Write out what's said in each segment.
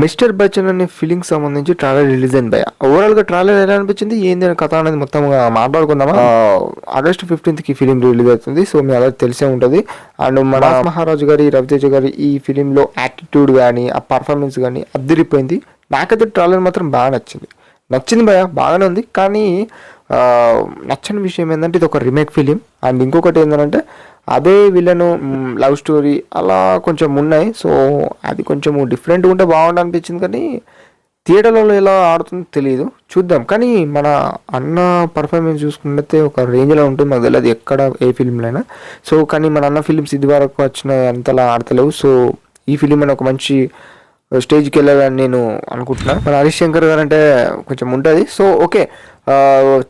Mister Bachchan అనే feeling సంబంధించి trailer release అయింది భయ ఓవరాల్గా ట్రైలర్ ఎలా అనిపించింది? ఏంది అనే కథ అనేది మొత్తం మాట్లాడుకుందామా? ఆగస్ట్ ఫిఫ్టీన్త్కి ఫిలిం రిలీజ్ అవుతుంది. సో మీ అలా తెలిసే ఉంటుంది. అండ్ మన మహారాజు గారి రవితేజ గారి ఈ ఫిలిం లో యాటిట్యూడ్ కానీ ఆ పర్ఫార్మెన్స్ కానీ అద్దరిపోయింది. నాకైతే ట్రైలర్ మాత్రం బాగా నచ్చింది. నచ్చింది భయ బాగానే ఉంది. కానీ నచ్చని విషయం ఏంటంటే ఇది ఒక రీమేక్ ఫిలిం అండ్ ఇంకొకటి ఏంటంటే అదే విలను లవ్ స్టోరీ అలా కొంచెం ఉన్నాయి. సో అది కొంచెం డిఫరెంట్గా ఉంటే బాగుండు అనిపించింది కానీ థియేటర్లలో ఎలా ఆడుతుందో తెలియదు చూద్దాం. కానీ మన అన్న పర్ఫార్మెన్స్ చూసుకుంటే ఒక రేంజ్లో ఉంటుంది. మాకు తెలియదు ఎక్కడ ఏ ఫిలింలో అయినా. సో కానీ మన అన్న ఫిలిమ్స్ ఇది వరకు వచ్చిన అంతలా ఆడతలేవు. సో ఈ ఫిలిం అని ఒక మంచి స్టేజ్కి వెళ్ళాలని నేను అనుకుంటున్నా. మన హరీష్ శంకర్ గారు అంటే కొంచెం ఉంటుంది. So okay.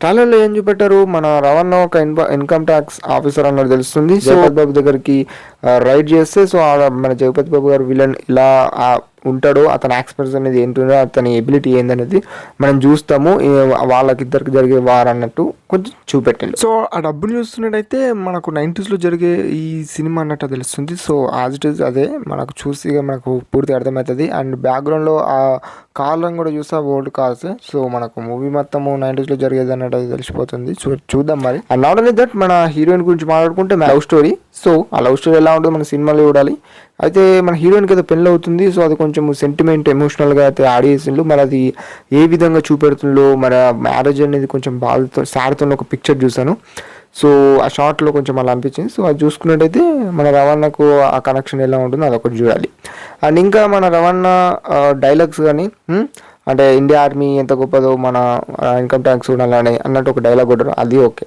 ట్రైలర్లో ఏం చూపెట్టారు? మన రవణ ఒక ఇన్కమ్ ట్యాక్స్ ఆఫీసర్ అన్నది తెలుస్తుంది. సో జగపతి బాబు దగ్గరికి రైడ్ చేస్తే సో మన జగపతి బాబు గారు విలన్ ఇలా ఉంటాడో అతని యాక్స్పర్స్ అనేది ఏంటో అతని ఎబిలిటీ ఏందనేది మనం చూస్తాము. వాళ్ళకిద్దరికి జరిగే వార్ అన్నట్టు కొంచెం చూపెట్టండి. సో ఆ డబ్బులు చూస్తున్నట్టయితే మనకు నైంటీస్లో జరిగే ఈ సినిమా అన్నట్టు తెలుస్తుంది. సో యాజ్ ఇట్ ఈస్ అదే మనకు చూసి మనకు పూర్తి అర్థమవుతుంది. అండ్ బ్యాక్గ్రౌండ్లో ఆ కాలం కూడా చూస్తే ఓల్డ్ కార్స్ సో మనకు మూవీ మొత్తము నైంటీస్లో జరిగేది అన్నట్టు అది తెలిసిపోతుంది. చూ చూద్దాం మరి. అండ్ నాట్ ఓన్లీ దట్ మన హీరోయిన్ గురించి మాట్లాడుకుంటే లవ్ స్టోరీ సో ఆ లవ్ స్టోరీ ఎలా ఉంటుందో మన సినిమాలో చూడాలి. అయితే మన హీరోయిన్కి అయితే పెళ్ళి అవుతుంది. సో అది కొంచెం సెంటిమెంట్ ఎమోషనల్గా అయితే ఆడేసిండు మరి అది ఏ విధంగా చూపెడుతుందో మరి మ్యారేజ్ అనేది కొంచెం బాధతో సాడ్తో ఒక పిక్చర్ చూసాను సో ఆ షార్ట్లో కొంచెం అలా అనిపించింది. సో అది చూసుకున్నట్టయితే మన రవాణాకు ఆ కనెక్షన్ ఎలా ఉంటుందో అదొకటి చూడాలి. అండ్ ఇంకా మన రవాణా డైలాగ్స్ కానీ అంటే ఇండియా ఆర్మీ ఎంత గొప్పదో మన ఇన్కమ్ ట్యాక్స్ ఉండాలని అన్నట్టు ఒక డైలాగ్ కూడా అది ఓకే.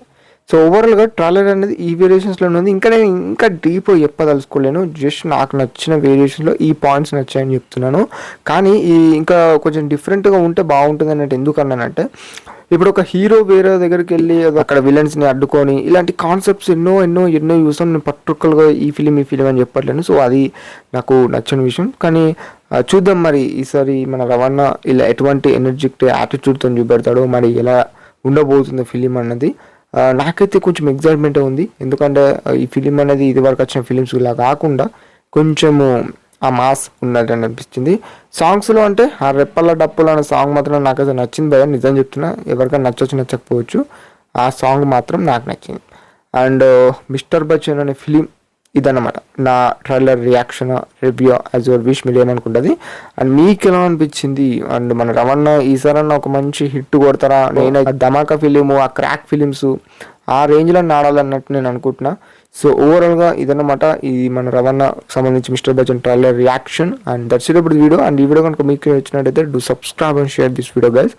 సో ఓవరాల్గా ట్రాలర్ అనేది ఈ వేరియేషన్స్లో ఉంది. ఇంకా నేను ఇంకా డీప్ చెప్పదలుచుకోలేను. జస్ట్ నాకు నచ్చిన వేరియేషన్లో ఈ పాయింట్స్ నచ్చాయని చెప్తున్నాను. కానీ ఈ ఇంకా కొంచెం డిఫరెంట్గా ఉంటే బాగుంటుంది అన్నట్టు ఎందుకన్నానంటే ఇప్పుడు ఒక హీరో వేరే దగ్గరికి వెళ్ళి అక్కడ విలన్స్ని అడ్డుకొని ఇలాంటి కాన్సెప్ట్స్ ఎన్నో ఎన్నో ఎన్నో చూసాం నేను పర్టికులర్గా ఈ ఫిలిం ఈ ఫిలిం అని చెప్పట్లేను. సో అది నాకు నచ్చిన విషయం. కానీ చూద్దాం మరి ఈసారి మన రవాణా ఇలా ఎటువంటి ఎనర్జిక్ యాటిట్యూడ్తో చూపెడతాడో మరి ఎలా ఉండబోతుంది ఫిలిం అన్నది. నాకైతే కొంచెం ఎగ్జైట్మెంట్ ఉంది. ఎందుకంటే ఈ ఫిలిం అనేది ఇది వరకు వచ్చిన ఫిలిమ్స్ ఇలా కాకుండా కొంచెము ఆ మాస్ ఉన్నట్టు అనిపించింది సాంగ్స్లో అంటే ఆ రెప్పల డప్పులు అనే సాంగ్ మాత్రం నాకైతే నచ్చింది భయ నిజం చెప్తున్నా ఎవరికైనా నచ్చొచ్చు నచ్చకపోవచ్చు ఆ సాంగ్ మాత్రం నాకు నచ్చింది. అండ్ మిస్టర్ బచ్చన్ అనే ఫిలిం ఇదన్నమాట. నా trailer reaction review as your wish million అనుకుంటుంది అండ్ మీకు ఎలా అనిపించింది? అండ్ మన రమణ ఈసారన్న ఒక మంచి హిట్ కొడతారా? నేను ధమాకా ఫిలిము ఆ క్రాక్ ఫిలిమ్స్ ఆ రేంజ్లో ఆడాలన్నట్టు నేను అనుకుంటున్నా. సో ఓవరాల్గా ఇదన్నమాట. ఇది మన రవాణా సంబంధించి Mister Bachchan trailer reaction. And that's ఇప్పుడు వీడియో అండ్ ఈ వీడియో కనుక మీకు వచ్చినట్టయితే do subscribe and share this video guys